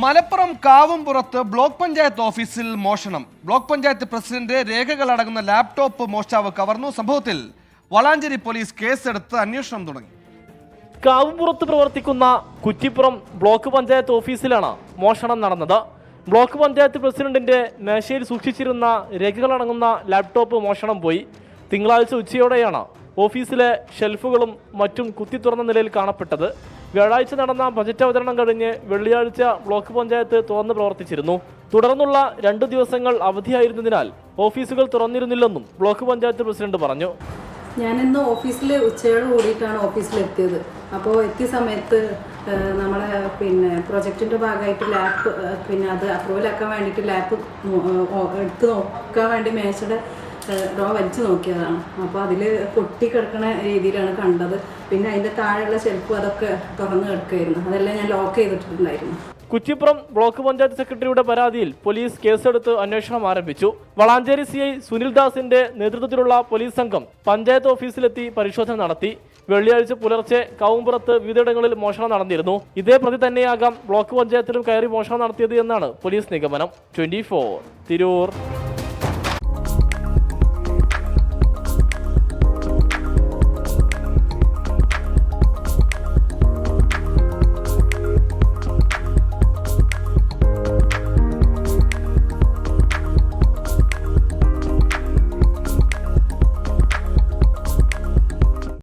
Malappuram Kavumpurath block panchayat ഓഫീസിൽ മോഷണം. Block panchayat president രേഖകൾ അടങ്ങുന്ന ലാപ്ടോപ്പ് മോഷ്ടാവ് കവർന്നു. സംഭവത്തിൽ വളാഞ്ചേരി പോലീസ് കേസെടുത്ത് അന്വേഷണം തുടങ്ങി. കാവുംപുറത്ത് പ്രവർത്തിക്കുന്ന കുറ്റിപ്പുറം ബ്ലോക്ക് പഞ്ചായത്ത് ഓഫീസിലാണ് മോഷണം നടന്നത്. ബ്ലോക്ക് പഞ്ചായത്ത് പ്രസിഡന്റിന്റെ മേശയിൽ സൂക്ഷിച്ചിരുന്ന രേഖകളടങ്ങുന്ന ലാപ്ടോപ്പ് മോഷണം പോയി. തിങ്കളാഴ്ച ഉച്ചയോടെയാണ് ഓഫീസിലെ ഷെൽഫുകളും മറ്റും കുത്തി തുറന്ന നിലയിൽ കാണപ്പെട്ടത്. വ്യാഴാഴ്ച നടന്ന ബജറ്റ് അവതരണം കഴിഞ്ഞ് വെള്ളിയാഴ്ച ബ്ലോക്ക് പഞ്ചായത്ത് തുറന്ന് പ്രവർത്തിച്ചിരുന്നു. തുടർന്നുള്ള രണ്ടു ദിവസങ്ങൾ അവധിയായിരുന്നതിനാൽ ഓഫീസുകൾ തുറന്നിരുന്നില്ലെന്നും ബ്ലോക്ക് പഞ്ചായത്ത് പ്രസിഡന്റ് പറഞ്ഞു. ഞാനിന്ന് ഓഫീസിൽ ഉച്ചയോട് കൂടിയിട്ടാണ് ഓഫീസിലെത്തിയത്. അപ്പോൾ എത്തിയ സമയത്ത് നമ്മളെ പിന്നെ പ്രൊജക്റ്റിന്റെ ഭാഗമായിട്ട് ലാപ്പ് പിന്നെ അത് അപ്രൂവലാക്കാൻ വേണ്ടിയിട്ട് ലാപ്പ് എടുത്ത് നോക്കാൻ വേണ്ടി മേശയുടെ ഡ്രോ വലിച്ചു നോക്കിയതാണ്. അപ്പോൾ അതിൽ പൊട്ടി കിടക്കുന്ന രീതിയിലാണ് കണ്ടത്. പിന്നെ അതിന്റെ താഴെയുള്ള ഷെൽഫ് അതൊക്കെ തുറന്നു കിടക്കുകയായിരുന്നു അതെല്ലാം ഞാൻ ലോക്ക് ചെയ്തിട്ടുണ്ടായിരുന്നു. കുറ്റിപ്പുറം ബ്ലോക്ക് പഞ്ചായത്ത് സെക്രട്ടറിയുടെ പരാതിയിൽ പോലീസ് കേസെടുത്ത് അന്വേഷണം ആരംഭിച്ചു. വളാഞ്ചേരി സി ഐ സുനിൽ ദാസിന്റെ നേതൃത്വത്തിലുള്ള പോലീസ് സംഘം പഞ്ചായത്ത് ഓഫീസിലെത്തി പരിശോധന നടത്തി. വെള്ളിയാഴ്ച പുലർച്ചെ കാവുംപുറത്ത് വിവിധയിടങ്ങളിൽ മോഷണം നടന്നിരുന്നു. ഇതേ പ്രതി തന്നെയാകാം ബ്ലോക്ക് പഞ്ചായത്തിലും കയറി മോഷണം നടത്തിയത് എന്നാണ് പോലീസ് നിഗമനം. ട്വന്റി തിരൂർ.